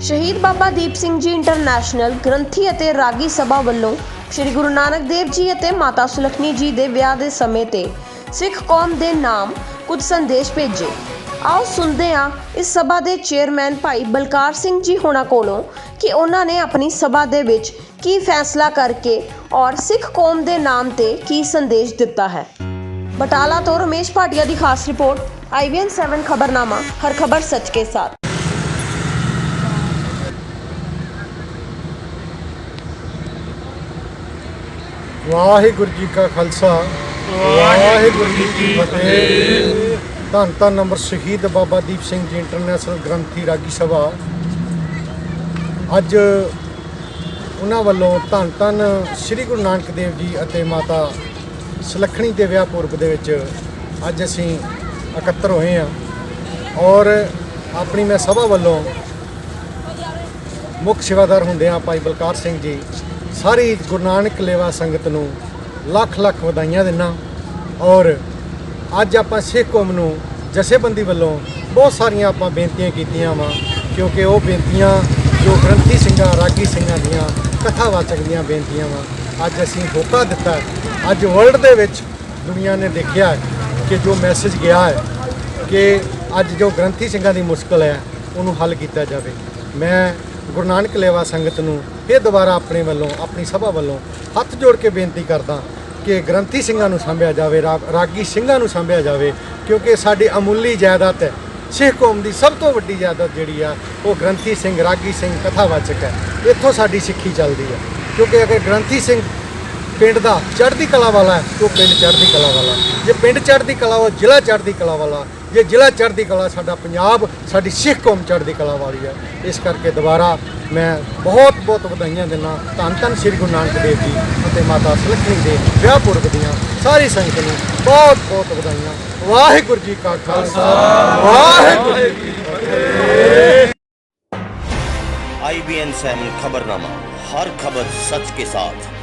ਸ਼ਹੀਦ ਬਾਬਾ ਦੀਪ ਸਿੰਘ ਜੀ ਇੰਟਰਨੈਸ਼ਨਲ ਗ੍ਰੰਥੀ ਅਤੇ ਰਾਗੀ ਸਭਾ ਵੱਲੋਂ ਸ੍ਰੀ ਗੁਰੂ ਨਾਨਕ ਦੇਵ ਜੀ ਅਤੇ ਮਾਤਾ ਸੁਲਖਣੀ ਜੀ ਦੇ ਵਿਆਹ ਦੇ ਸਮੇਂ ਤੇ ਸਿੱਖ ਕੌਮ ਦੇ ਨਾਮ ਕੁਝ ਸੰਦੇਸ਼ ਭੇਜੇ। ਆਓ ਸੁਣਦੇ ਹਾਂ ਇਸ ਸਭਾ ਦੇ ਚੇਅਰਮੈਨ ਭਾਈ ਬਲਕਾਰ ਸਿੰਘ ਜੀ ਹੋਣਾ ਕੋਲੋਂ ਕਿ ਉਹਨਾਂ ਨੇ ਆਪਣੀ ਸਭਾ ਦੇ ਵਿੱਚ ਕੀ ਫੈਸਲਾ ਕਰਕੇ ਔਰ ਸਿੱਖ ਕੌਮ ਦੇ ਨਾਮ ਤੇ ਕੀ ਸੰਦੇਸ਼ ਦਿੱਤਾ ਹੈ। ਬਟਾਲਾ ਤੋਂ ਰਮੇਸ਼ ਭਾਟੀਆ ਦੀ ਖਾਸ ਰਿਪੋਰਟ ਆਈਵੀਐਨ 7 ਖਬਰਨਾਮਾ, ਹਰ ਖਬਰ ਸੱਚ ਕੇ ਸਾਥ। ਵਾਹਿਗੁਰੂ ਜੀ ਕਾ ਖਾਲਸਾ, ਵਾਹਿਗੁਰੂ ਜੀ ਕੀ ਫਤਿਹ। ਧੰਨ ਧੰਨ ਨੰਬਰ ਸ਼ਹੀਦ ਬਾਬਾ ਦੀਪ ਸਿੰਘ ਜੀ ਇੰਟਰਨੈਸ਼ਨਲ ਗ੍ਰੰਥੀ ਰਾਗੀ ਸਭਾ। ਅੱਜ ਉਹਨਾਂ ਵੱਲੋਂ ਧੰਨ ਧੰਨ ਸ੍ਰੀ ਗੁਰੂ ਨਾਨਕ ਦੇਵ ਜੀ ਅਤੇ ਮਾਤਾ ਸੁਲੱਖਣੀ ਦੇ ਵਿਆਹ ਪੁਰਬ ਦੇ ਵਿੱਚ ਅੱਜ ਅਸੀਂ ਇਕੱਤਰ ਹੋਏ ਹਾਂ। ਔਰ ਆਪਣੀ ਮੈਂ ਸਭਾ ਵੱਲੋਂ ਮੁੱਖ ਸੇਵਾਦਾਰ ਹੁੰਦੇ ਆ ਭਾਈ ਬਲਕਾਰ ਸਿੰਘ ਜੀ। ਸਾਰੀ ਗੁਰੂ ਨਾਨਕ ਲੇਵਾ ਸੰਗਤ ਨੂੰ ਲੱਖ ਲੱਖ ਵਧਾਈਆਂ ਦਿੰਨਾ। ਔਰ ਅੱਜ ਆਪਾਂ ਸਿੱਖ ਕੌਮ ਨੂੰ ਜਥੇਬੰਦੀ ਵੱਲੋਂ ਬਹੁਤ ਸਾਰੀਆਂ ਆਪਾਂ ਬੇਨਤੀਆਂ ਕੀਤੀਆਂ ਵਾ, ਕਿਉਂਕਿ ਉਹ ਬੇਨਤੀਆਂ ਜੋ ਗ੍ਰੰਥੀ ਸਿੰਘਾਂ, ਰਾਗੀ ਸਿੰਘਾਂ ਦੀਆਂ, ਕਥਾਵਾਚਕ ਦੀਆਂ ਬੇਨਤੀਆਂ ਵਾ। ਅੱਜ ਅਸੀਂ ਹੋਕਾ ਦਿੱਤਾ ਅੱਜ ਵਰਲਡ ਦੇ ਵਿੱਚ ਦੁਨੀਆ ਨੇ ਦੇਖਿਆ ਕਿ ਜੋ ਮੈਸੇਜ ਗਿਆ ਹੈ ਕਿ ਅੱਜ ਜੋ ਗ੍ਰੰਥੀ ਸਿੰਘਾਂ ਦੀ ਮੁਸ਼ਕਲ ਹੈ, ਉਹਨੂੰ ਹੱਲ ਕੀਤਾ ਜਾਵੇ। ਮੈਂ ਗੁਰੂ ਨਾਨਕ ਲੇਵਾ ਸੰਗਤ ਨੂੰ ਇਹ ਦੁਬਾਰਾ ਆਪਣੇ ਵੱਲੋਂ, ਆਪਣੀ ਸਭਾ ਵੱਲੋਂ ਹੱਥ ਜੋੜ ਕੇ ਬੇਨਤੀ ਕਰਦਾ ਕਿ ਗ੍ਰੰਥੀ ਸਿੰਘਾਂ ਨੂੰ ਸੰਭਿਆ ਜਾਵੇ, ਰਾਗੀ ਸਿੰਘਾਂ ਨੂੰ ਸੰਭਿਆ ਜਾਵੇ, ਕਿਉਂਕਿ ਸਾਡੀ ਅਮੁੱਲੀ ਜਾਇਦਾਦ ਹੈ। ਸਿੱਖ ਕੌਮ ਦੀ ਸਭ ਤੋਂ ਵੱਡੀ ਜਾਇਦਾਦ ਜਿਹੜੀ ਆ, ਉਹ ਗ੍ਰੰਥੀ ਸਿੰਘ, ਰਾਗੀ ਸਿੰਘ ਕਥਾਵਾਚਕ ਹੈ। ਇੱਥੋਂ ਸਾਡੀ ਸਿੱਖੀ ਚੱਲਦੀ ਹੈ। ਕਿਉਂਕਿ ਅਗਰ ਗ੍ਰੰਥੀ ਸਿੰਘ ਪਿੰਡ ਦਾ ਚੜ੍ਹਦੀ ਕਲਾ ਵਾਲਾ ਹੈ ਉਹ ਪਿੰਡ ਚੜ੍ਹਦੀ ਕਲਾ ਵਾਲਾ ਜੇ ਪਿੰਡ ਚੜ੍ਹਦੀ ਕਲਾ ਉਹ ਜ਼ਿਲ੍ਹਾ ਚੜ੍ਹਦੀ ਕਲਾ ਵਾਲਾ ਜੇ ਜ਼ਿਲ੍ਹਾ ਚੜ੍ਹਦੀ ਕਲਾ ਸਾਡਾ ਪੰਜਾਬ ਸਾਡੀ ਸਿੱਖ ਕੌਮ ਚੜ੍ਹਦੀ ਕਲਾ ਵਾਲੀ ਹੈ ਇਸ ਕਰਕੇ ਦੁਬਾਰਾ ਮੈਂ ਬਹੁਤ ਬਹੁਤ ਵਧਾਈਆਂ ਦਿੰਦਾ ਧੰਨ ਧੰਨ ਸ੍ਰੀ ਗੁਰੂ ਨਾਨਕ ਦੇਵ ਜੀ ਅਤੇ ਮਾਤਾ ਸੁਲੱਖਣੀ ਦੇ ਵਿਆਹ ਪੁਰਬ ਦੀਆਂ ਸਾਰੀ ਸੰਗਤ ਨੂੰ ਬਹੁਤ ਬਹੁਤ ਵਧਾਈਆਂ ਵਾਹਿਗੁਰੂ ਜੀ ਕਾ ਖਾਲਸਾ ਵਾਹਿਗੁਰੂ ਜੀ ਕੀ ਫਤਿਹ आई बी एन खबरनामा हर खबर सच के साथ